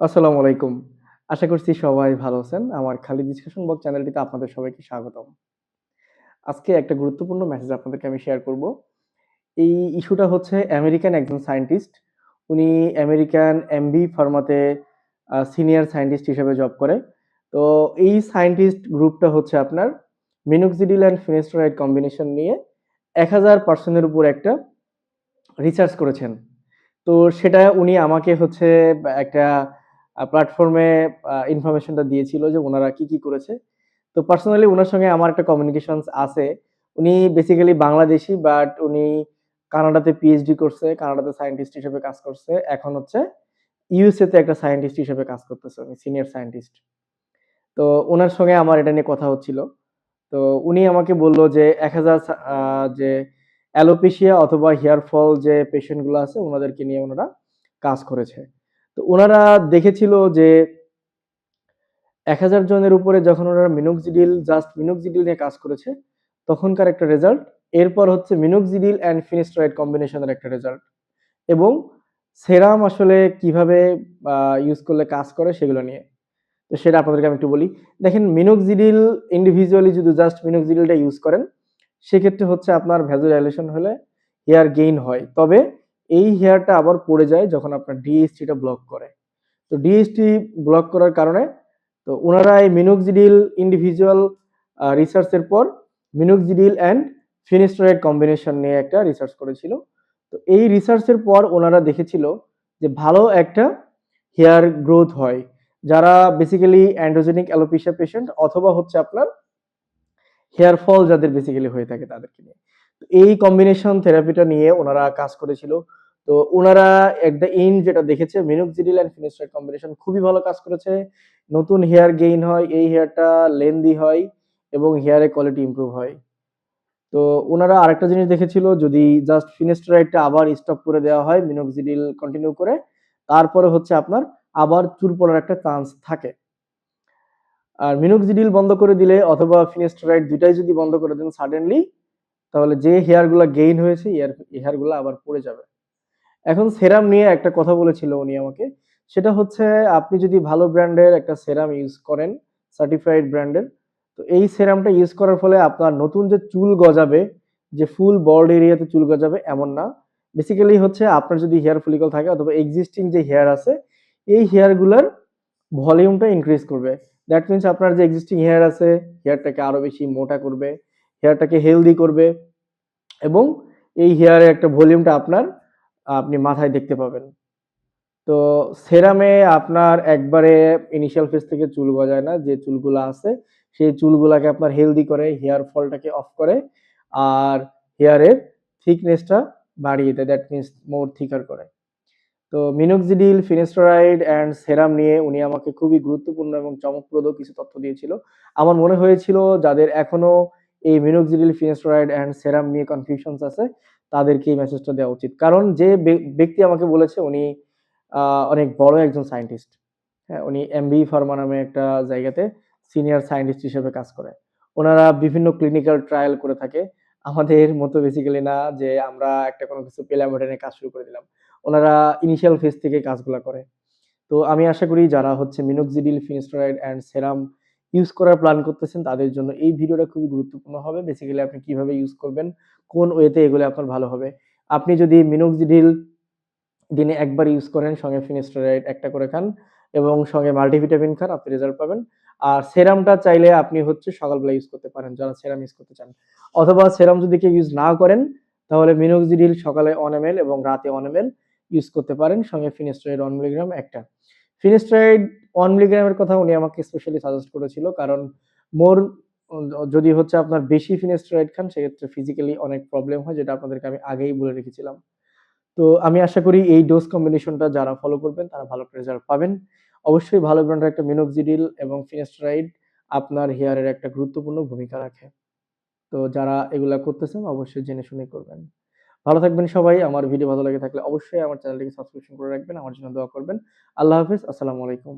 আসসালামু আলাইকুম। আশা করছি সবাই ভালো আছেন। আমার খালি ডিসকাশন বক্স চ্যানেলটিতে আপনাদের সবাইকে স্বাগতম। আজকে একটা গুরুত্বপূর্ণ মেসেজ আপনাদেরকে আমি শেয়ার করব। এই ইস্যুটা হচ্ছে আমেরিকান একজন সায়েন্টিস্ট। উনি আমেরিকান এমবি ফার্মাতে সিনিয়র সায়েন্টিস্ট হিসেবে জব করে। তো এই সায়েন্টিস্ট গ্রুপটা হচ্ছে আপনার মিনোক্সিডিল অ্যান্ড ফিনাস্টেরয়েড কম্বিনেশন নিয়ে ১০০০ পারসন এর উপর একটা রিসার্চ করেছেন। তো সেটা উনি আমাকে হচ্ছে, একটা প্ল্যাটফর্মে ইনফরমেশনটা দিয়েছিল যে ওনারা কি, কি করেছে। তো পার্সোনালি ওনার সঙ্গে আমার একটা কমিউনিকেশনস আছে। উনি বেসিক্যালি বাংলাদেশি বাট উনি কানাডাতে পিএইচডি করছে, কানাডাতে সায়েন্টিস্ট হিসেবে কাজ করছে। এখন হচ্ছে ইউএসএ তে একটা সায়েন্টিস্ট হিসেবে কাজ করতেছে উনি সিনিয়র সায়েন্টিস্ট। তো ওনার সঙ্গে আমার এটা নিয়ে কথা হচ্ছিল। তো উনি আমাকে বলল যে ১০০০ সা আ যে অ্যালোপেশিয়া অথবা হেয়ার ফল যে পেশেন্টগুলো আছে ওনাদেরকে নিয়ে ওনারা কাজ করেছে। তো উনারা দেখেছিল যে ১০০০ জনের উপরে যখন উনারা মিনোক্সিডিল জাস্ট মিনোক্সিডিল নিয়ে কাজ করেছে, তখনকার একটা রেজাল্ট। এরপর হচ্ছে মিনোক্সিডিল অ্যান্ড ফিনাস্টেরয়েড কম্বিনেশন এর একটা রেজাল্ট। এবং সেরাম আসলে কীভাবে ইউজ করলে কাজ করে সেগুলো নিয়ে। তো সেটা আপনাদেরকে আমি একটু বলি। দেখেন মিনোক্সিডিল ইন্ডিভিজুয়ালি যদি জাস্ট মিনোক্সিডিলটা ইউজ করেন, সেক্ষেত্রে হচ্ছে আপনার ভ্যাসোডাইলেশন হলে হেয়ার গেইন হয়। তবে এই হেয়ারটা আবার পড়ে যায় যখন আপনার ডিএসটি টা ব্লক করে। তো ডিএসটি ব্লক করার কারণে তো ওনারা এই মিনোক্সিডিল ইন্ডিভিজুয়াল আ রিসার্চ এর পর মিনোক্সিডিল অ্যান্ড ফিনাস্টেরয়েড কম্বিনেশন নিয়ে একটা রিসার্চ করেছিল। তো এই রিসার্চের পর ওনারা দেখেছিল যে ভালো একটা হেয়ার গ্রোথ হয়। যারা বেসিক্যালি অ্যান্ড্রোজেনিক অ্যালোপেশিয়া পেশেন্ট অথবা হচ্ছে আপনার হেয়ার ফল যাদের বেসিক্যালি হয়ে থাকে তাদেরকে নিয়ে। এই কম্বিনেশন থেরাপিটা নিয়ে ওনারা কাজ করেছিল। তো ওনারা এট দ্যা এন্ড যেটা দেখেছে মিনোক্সিডিল অ্যান্ড ফিনাস্টেরয়েড কম্বিনেশন খুবই ভালো কাজ করেছে। নতুন হেয়ার গেইন হয়, এই হেয়ারটা লেন্দি হয় এবং হেয়ারের কোয়ালিটি ইমপ্রুভ হয়। তো ওনারা আরেকটা জিনিস দেখেছিল যদি জাস্ট ফিনাস্টেরয়েডটা আবার স্টপ করে দেওয়া হয় মিনোক্সিডিল কন্টিনিউ করে, তারপরে হচ্ছে আপনার আবার চুল পড়ার একটা চান্স থাকে। আর মিনোক্সিডিল বন্ধ করে দিলে অথবা ফিনাস্টেরয়েড ২ টাই যদি বন্ধ করে দেন সাডেনলি তাহলে যে হেয়ারগুলা গেইন হয়েছে হেয়ার হেয়ারগুলা আবার পড়ে যাবে। এখন সেরাম নিয়ে একটা কথা বলেছিল উনি আমাকে। সেটা হচ্ছে আপনি যদি ভালো ব্র্যান্ডের একটা সেরাম ইউজ করেন, সার্টিফাইড ব্র্যান্ডের, তো এই সেরামটা ইউজ করার ফলে আপনার নতুন যে চুল গজাবে, যে ফুল বর্ড এরিয়াতে চুল গজাবে এমন না। বেসিক্যালি হচ্ছে আপনার যদি হেয়ার ফলিকল থাকে অথবা এক্সিস্টিং যে হেয়ার আছে, এই হেয়ারগুলার ভলিউমটা ইনক্রিজ করবে। দ্যাট মিনস আপনার যে এক্সিস্টিং হেয়ার আছে, হেয়ারটাকে আরও বেশি মোটা করবে, হেয়ারটাকে হেলদি করবে এবং এই হেয়ারের একটা ভলিউমটা আপনার আপনি মাথায় দেখতে পাবেন। তো সেরামে আপনার একবারে ইনিশিয়াল ফেজ থেকে চুল গজায় না। যে চুলগুলা আছে, সেই চুলগুলাকে আপনার হেলদি করে, হেয়ার ফলটাকে অফ করে আর হেয়ারের থিকনেসটা বাড়িয়ে দেয়। দ্যাট মিনস মোর থিকার করে। তো মিনোক্সিডিল, ফিনাস্টেরয়েড অ্যান্ড সেরাম নিয়ে উনি আমাকে খুবই গুরুত্বপূর্ণ এবং চমকপ্রদ কিছু তথ্য দিয়েছিল। আমার মনে হয়েছিল যাদের এখনও এই মিনোক্সিডিল, ফিনাস্টেরয়েড অ্যান্ড সেরাম নিয়ে কনফিউশনস আছে, তাদেরকে এই মেসেজটা দেওয়া উচিত। কারণ যে ব্যক্তি আমাকে বলেছে উনি অনেক বড় একজন সায়েন্টিস্ট। হ্যাঁ? উনি এমবি ফার্মা নামে একটা জায়গাতে সিনিয়র সায়েন্টিস্ট হিসেবে কাজ করে। ওনারা বিভিন্ন ক্লিনিক্যাল ট্রায়াল করে থাকে। আমাদের মতো বেসিক্যালি না যে আমরা একটা কোনো কিছু পেলাম ওটা কাজ শুরু করে দিলাম। ওনারা ইনিশিয়াল ফেজ থেকে কাজগুলো করে। তো আমি আশা করি যারা হচ্ছে minoxidil, finasteride and serum use করার প্ল্যান করতেছেন তাদের জন্য এই ভিডিওটা খুবই গুরুত্বপূর্ণ হবে। বেসিক্যালি আপনি কীভাবে ইউজ করবেন, কোন ওয়েতে এগুলো আপনার ভালো হবে। আপনি যদি মিনোক্সিডিল দিনে একবার ইউজ করেন, সঙ্গে ফিনাস্টেরয়েড একটা করে খান এবং সঙ্গে মাল্টিভিটামিন খান, আপনি রেজাল্ট পাবেন। আর সেরামটা চাইলে আপনি হচ্ছে সকালবেলা ইউজ করতে পারেন যারা সেরাম ইউজ করতে চান। অথবা সেরাম যদি কেউ ইউজ না করেন, তাহলে মিনোক্সিডিল সকালে 1 এমএল এবং রাতে 1 এমএল ইউস করতে পারেন। সঙ্গে ফিনাস্টেরয়েড 1 মিলিগ্রাম একটা। ফিনাস্টেরয়েড 1 মিলিগ্রামের কথা উনি আমাকে স্পেশালি সাজেস্ট করেছিল। কারণ মোর, যদি হচ্ছে আপনার বেশি ফিনাস্টেরয়েড খান, সেক্ষেত্রে ফিজিক্যালি অনেক প্রবলেম হয়, যেটা আপনাদেরকে আমি আগেই বলে রেখেছিলাম। তো আমি আশা করি এই ডোজ কম্বিনেশনটা যারা ফলো করবেন, তারা ভালো রেজাল্ট পাবেন। অবশ্যই ভালো ব্র্যান্ডের একটা মিনোক্সিডিল এবং ফিনাস্টেরয়েড আপনার হেয়ারের একটা গুরুত্বপূর্ণ ভূমিকা রাখে। তো যারা এগুলা করতেছেন, অবশ্যই জেনে শুনে করবেন। ভালো থাকবেন সবাই। আমার ভিডিও ভালো লাগে থাকলে অবশ্যই আমার চ্যানেলটিকে সাবস্ক্রিপশন করে রাখবেন। আমার জন্য দোয়া করবেন। আল্লাহ হাফিজ আসসালামু আলাইকুম।